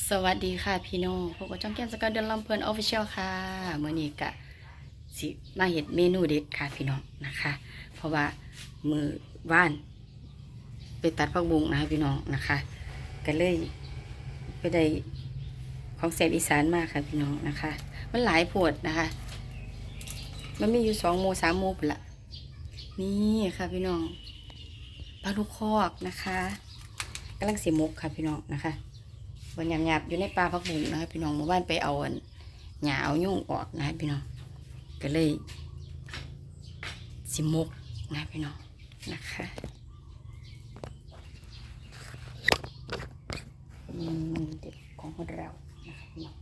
สวัสดีค่ะพี่น้องพวกบจ้องแก้มสกาวเดินลำเพลินออฟฟิเชียลค่ะเมื่อนี้กะสิมาเห็ดเมนูเด็ดค่ะพี่น้องนะคะ เพราะว่ามือว่าน ไปตัดผักบุ้งนะพี่น้องนะคะก็เลยไปได้ของแสบอีสานมากค่ะพี่น้องนะคะ มันหลายโพดนะคะ มันมีอยู่สองโมสามโมปละนี่ค่ะพี่น้องปลาลูกคอกนะคะกำลังเสียมกค่ะพี่น้องนะคะ วันหยาบๆอยู่ในปลาพักบุ้งนะครับพี่น้องเมื่อวานไปเอาอันหญ้าเอายุ่งออกนะครับพี่น้องก็เลยสิมกนะพี่น้องนะคะเมนูเด็ดของเรานะคะพี่น้อง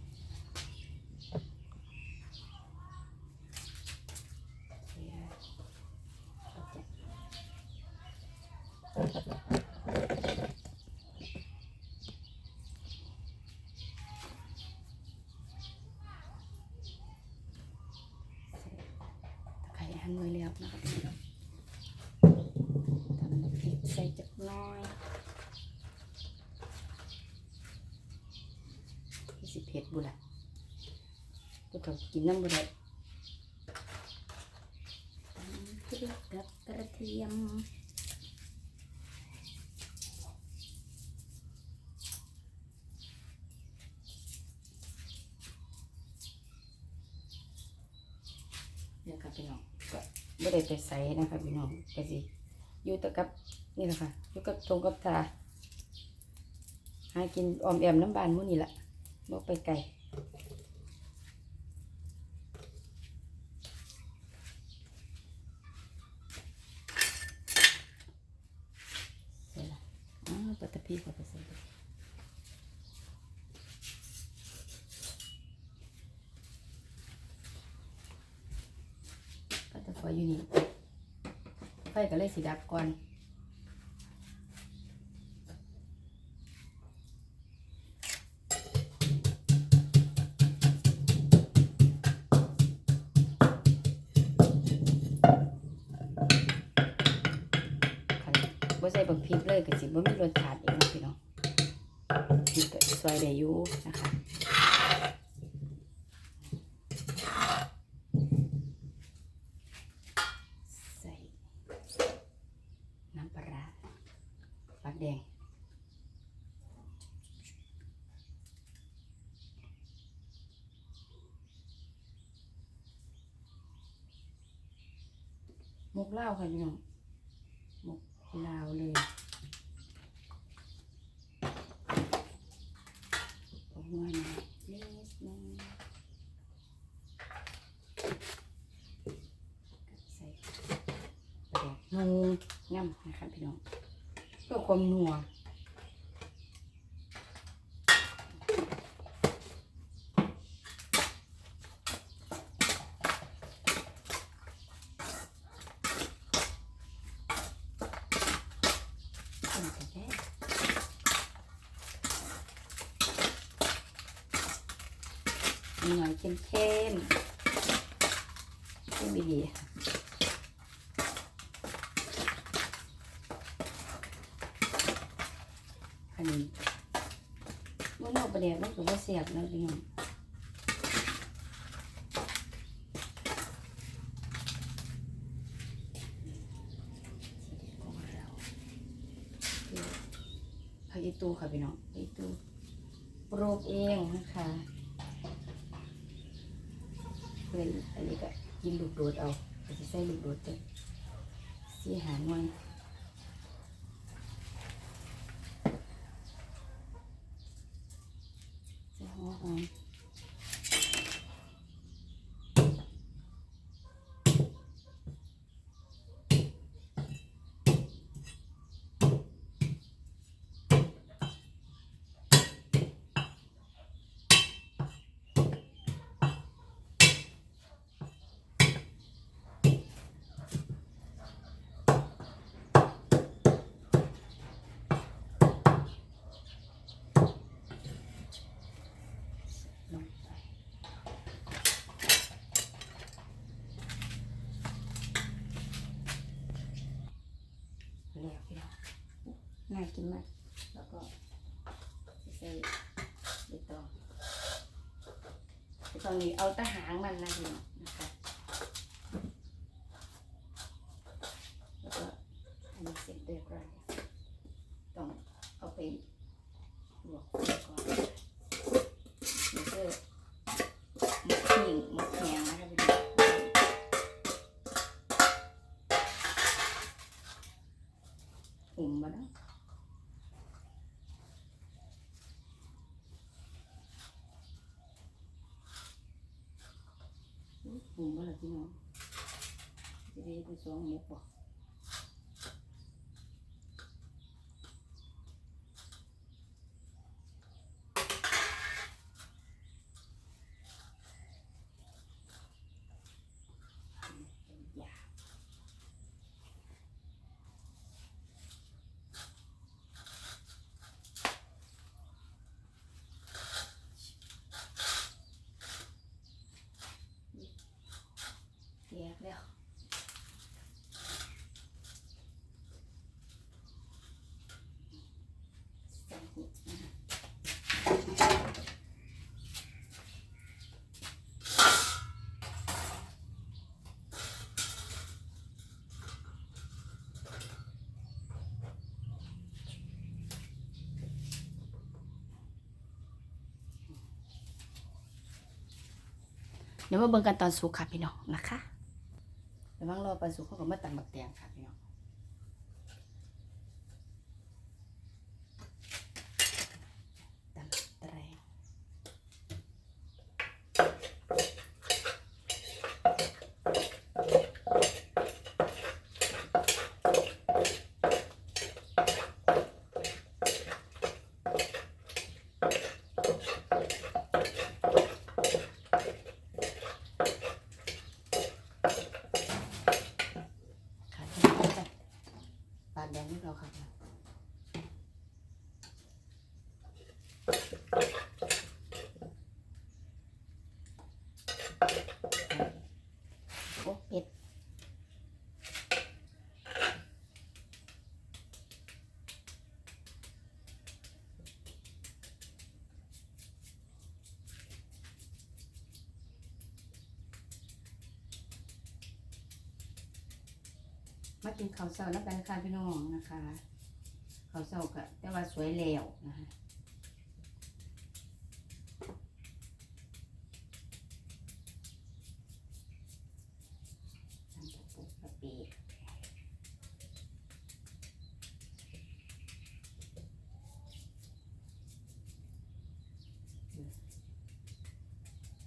ไข่หั่นไว้แล้วนะคะพี่น้องทำน้ำพริกใส่จักหน้อยยี่ สิบเผ็ดบุละก็ต้องกินน้ำบุละตำพริกกับกระเทียมเนี่ยค่ะพี่น้องก็ไม่ได้ไปใส่นะคะพี่น้องก็สิอยู่แตะกับนี่แหละค่ะอยู่กับตรงกับตาหากินออมแอมน้ำบานหมื้นี่แหละ บ่ไปไกลใส่ละอ้าวปัตตพีเขาไปใส่เลยปัตตฟอยอยู่นี่ไฟก็เลยสีดับก่อน ริกเลยก็สิบ่มีรสชาติอีกเนะพี่น้องพริกก็ซอยได้อยู่นะคะใส่น้ำปลาปลาแดงหมกเหล้าค่ะพี่น้องหมกลาวเลยเอาหัวหน่อยนิดนึงใส่ ปลาแดกนูง่ำนะคะพี่น้องเพื่อความนัวคนกันแท้มีหน่อยเข้มเข้มๆเข้มดีๆค่ะ อันนี้เมื่อนอกประเดี๋ยวมันก็ว่าเสียบแล้วพี่น้องของเราคือผักอีตูค่ะพี่น้องผักอีตูปลูกเองนะคะเพื่อนอันนี้ก็กินลูกโดดเอาจะใส่ลูกโดดจะสีหาหน่วย แล้วพี่น้องน่ากินมาก แล้วก็ใส่ใบตองใบตองนี้เอาตะหางมันนะพี่น้องนะคะแล้วก็อันนี้เสร็จเรียบร้อยต้องเอาไปลวก พี่น้องจะได้ไปสองหมูบ่อย่าแยกแล้วใส่หินนะคะ เดี๋ยวมาเบิ่งกันตอนสุกค่ะพี่น้องนะคะเดี๋ยวว่างรอปลาสุกเขาก็มาตำบักแตงค่ะพี่น้องตำบักแตงค่ะพี่น้องจ้ะปลาแดงนี่เราค่ะโอ้เป็ด มา กินข้าวเช้าแล้วกันค่ะพี่น้องนะคะข้าวเช้าก็แต่ว่าสวยแล้วนะคะทำกระปุกกระปี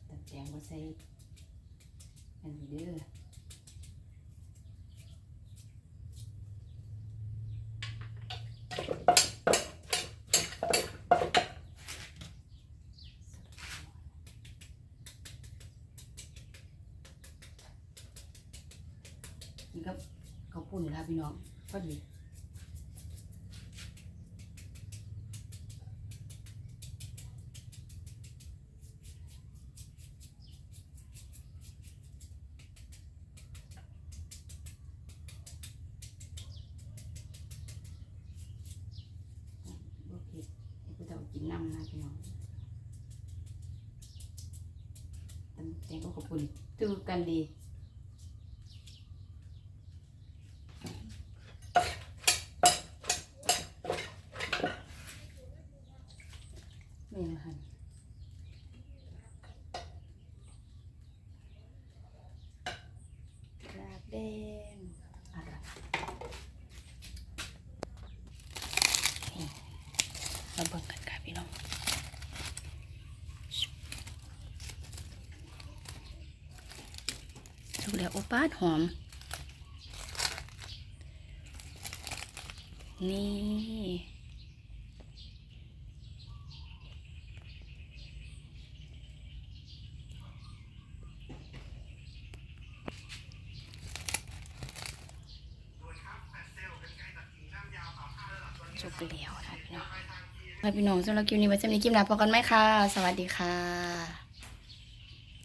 ตัดแตงมาใส่อันนี้เด้อ นี่ก็เขาวปุ่นค่ะพี่น้องพอดีโอเคเดี๋ยวกูจะเอากินน้ำนะพี่น้องแตงก็ขอบคุณตือกันดี นี่นะคะกราบแดงอร่อยนี่ มาเบิ่งกันค่ะพี่น้องสุกแล้วโอป้าดหอม นี่จบแล้ว พี่น้องไปพี่น้องสำหรับคลิปนี้ไว้เจอกันในคลิปหน้าพบกันไหมค่ะ สวัสดีค่ะ